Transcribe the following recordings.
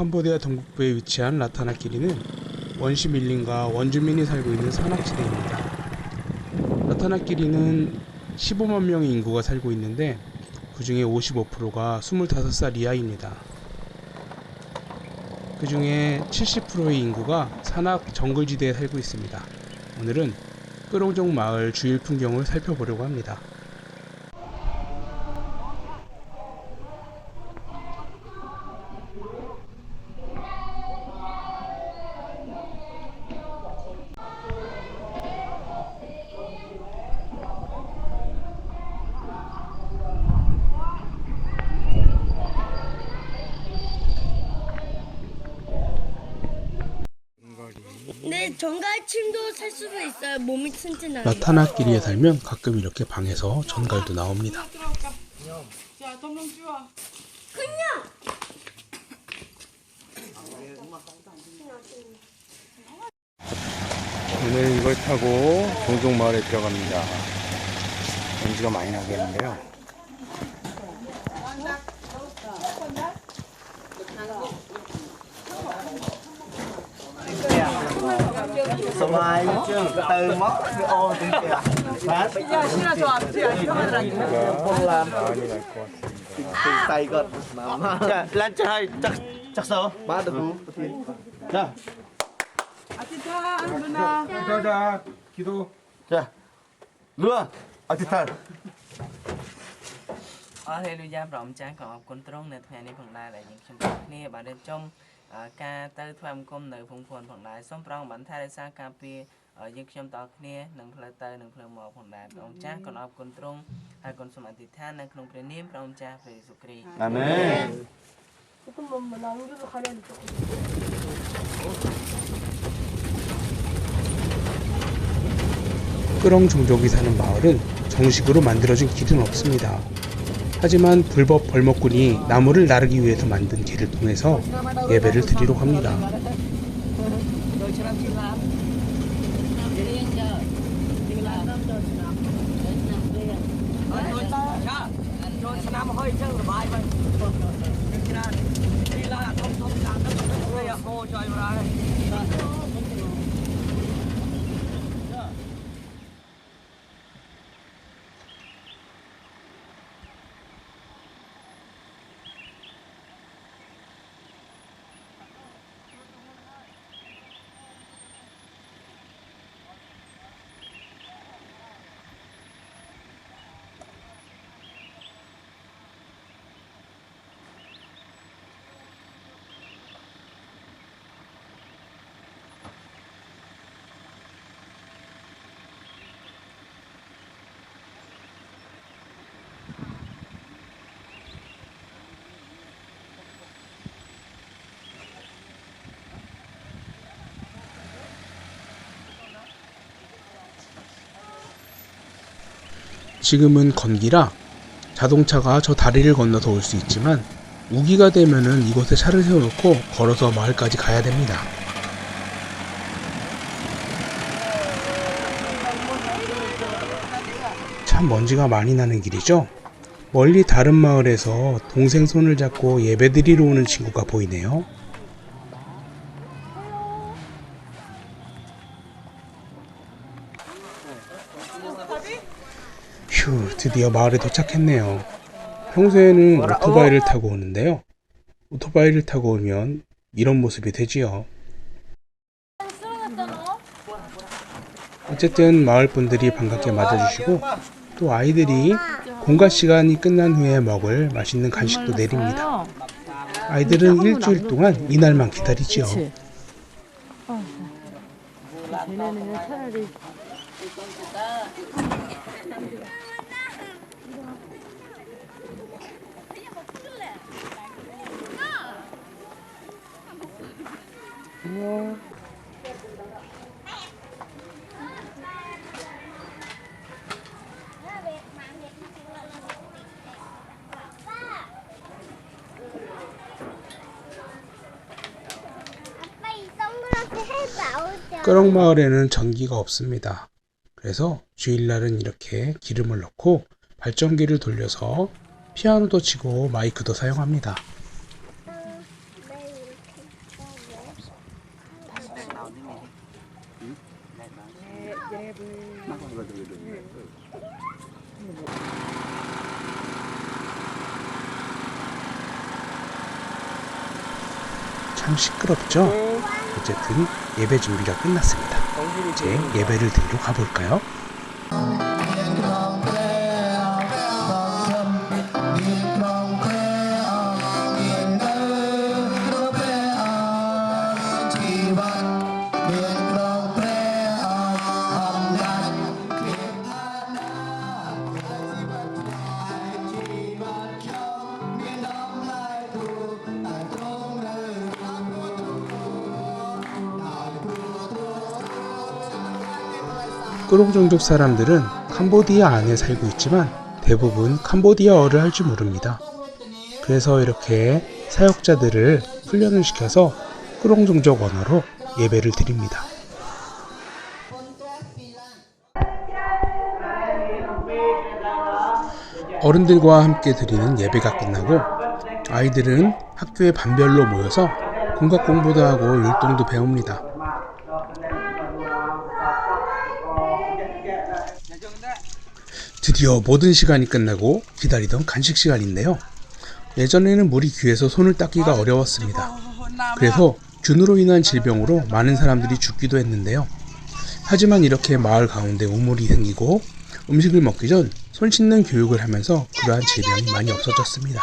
캄보디아 동북부에 위치한 라타나끼리는 원시 밀림과 원주민이 살고 있는 산악지대입니다. 라타나끼리는 15만 명의 인구가 살고 있는데 그 중에 55%가 25살 이하입니다. 그 중에 70%의 인구가 산악 정글지대에 살고 있습니다. 오늘은 끄롱종 마을 주일 풍경을 살펴보려고 합니다. 근데 정갈침도 살 수도 있어요. 몸이 튼튼하게. 라타나끼리에 살면 가끔 이렇게 방에서 전갈도 나옵니다. 자, 동동 주워. 그냥 오늘 이걸 타고 동종 마을에 들어갑니다. 먼지가 많이 나겠는데요. សមាយជើងទៅមកវាអូទៅផ្ទះបាទយ៉ាឈ្នះចូលផ្ទះយករ៉ាញ់បងឡានទីសៃគាត់មកចាឡានចាឲ្យចាក់ចាក់សោបាទទៅចាអតិថាអរណាចាចាគីដូចាលឿអតិថាអរហេលូយ៉ាប្រំចាស់ក៏អរគុណត្រង់នៅថ្ងៃនេះផងដែរដែលយើងខ្ញុំទាំងគ្នាបានរៀបចំ ការទៅធ្វើអំគុំនៅភូមិភួនផងដែរសូមព្រះអង្គបានថែរក្សាការពារអឺយើងខ្ញុំទាំងអស់គ្នានឹងផ្លូវទៅនិងផ្លូវមកផងដែរព្រះអង្គចាស់ក៏អរគុណទ្រង់ហើយគុណសូមអធិដ្ឋាននៅក្នុងព្រះនាមព្រះអង្គចាស់ព្រះយេស៊ូវគ្រីស្ទ Amen 끄렁 종족이 사는 마을은 정식으로 만들어진 길은 없습니다. 하지만 불법 벌목꾼이 나무를 나르기 위해서 만든 길을 통해서 예배를 드리러 갑니다. 지금은 건기라 자동차가 저 다리를 건너서 올 수 있지만 우기가 되면은 이곳에 차를 세워놓고 걸어서 마을까지 가야 됩니다. 참 먼지가 많이 나는 길이죠? 멀리 다른 마을에서 동생 손을 잡고 예배드리러 오는 친구가 보이네요. 드디어 마을에 도착했네요. 평소에는 오토바이를 타고 오는데요. 오토바이를 타고 오면 이런 모습이 되지요. 어쨌든 마을 분들이 반갑게 맞아주시고 또 아이들이 공가 시간이 끝난 후에 먹을 맛있는 간식도 내립니다. 아이들은 일주일 동안 이날만 기다리지요. 쟤네는 차라리 아빠 이 동그랗게 해봐. 끄렁 마을에는 전기가 없습니다. 그래서 주일날은 이렇게 기름을 넣고 발전기를 돌려서 피아노도 치고 마이크도 사용합니다. 참 시끄럽죠? 어쨌든 예배 준비가 끝났습니다. 이제 예배를 드리러 가볼까요? 꾸롱 종족 사람들은 캄보디아 안에 살고 있지만 대부분 캄보디아어를 할 줄 모릅니다. 그래서 이렇게 사역자들을 훈련을 시켜서 꾸롱 종족 언어로 예배를 드립니다. 어른들과 함께 드리는 예배가 끝나고 아이들은 학교에 반별로 모여서 공각 공부도 하고 율동도 배웁니다. 드디어 모든 시간이 끝나고 기다리던 간식 시간인데요. 예전에는 물이 귀해서 손을 닦기가 어려웠습니다. 그래서 균으로 인한 질병으로 많은 사람들이 죽기도 했는데요. 하지만 이렇게 마을 가운데 우물이 생기고 음식을 먹기 전 손 씻는 교육을 하면서 그러한 질병이 많이 없어졌습니다.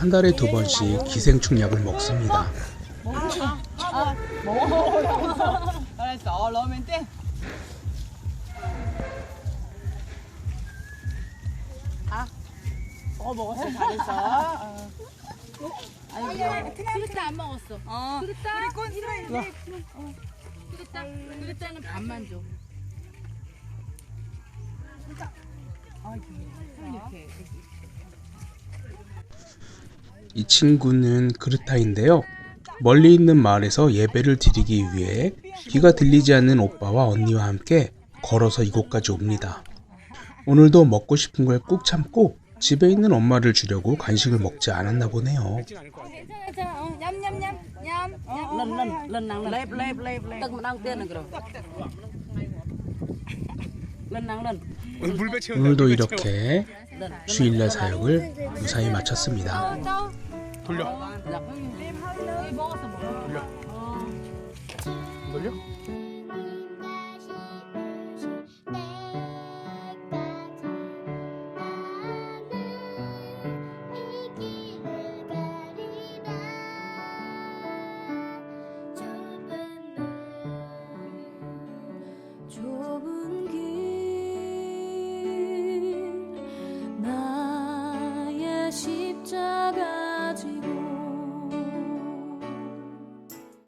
한 달에 두 번씩 먹습니다. 넣으면 돼 아, 어 먹었어. 그릇다 안 먹었어. 어. 그릇다. 우리 반만 줘. 이렇게. 이 친구는 그르타인데요. 멀리 있는 마을에서 예배를 드리기 위해 귀가 들리지 않는 오빠와 언니와 함께 걸어서 이곳까지 옵니다. 오늘도 먹고 싶은 걸 꾹 참고 집에 있는 엄마를 주려고 간식을 먹지 않았나 보네요. 오늘도 이렇게 주일날 사역을 무사히 마쳤습니다. 여기 먹었어, 먹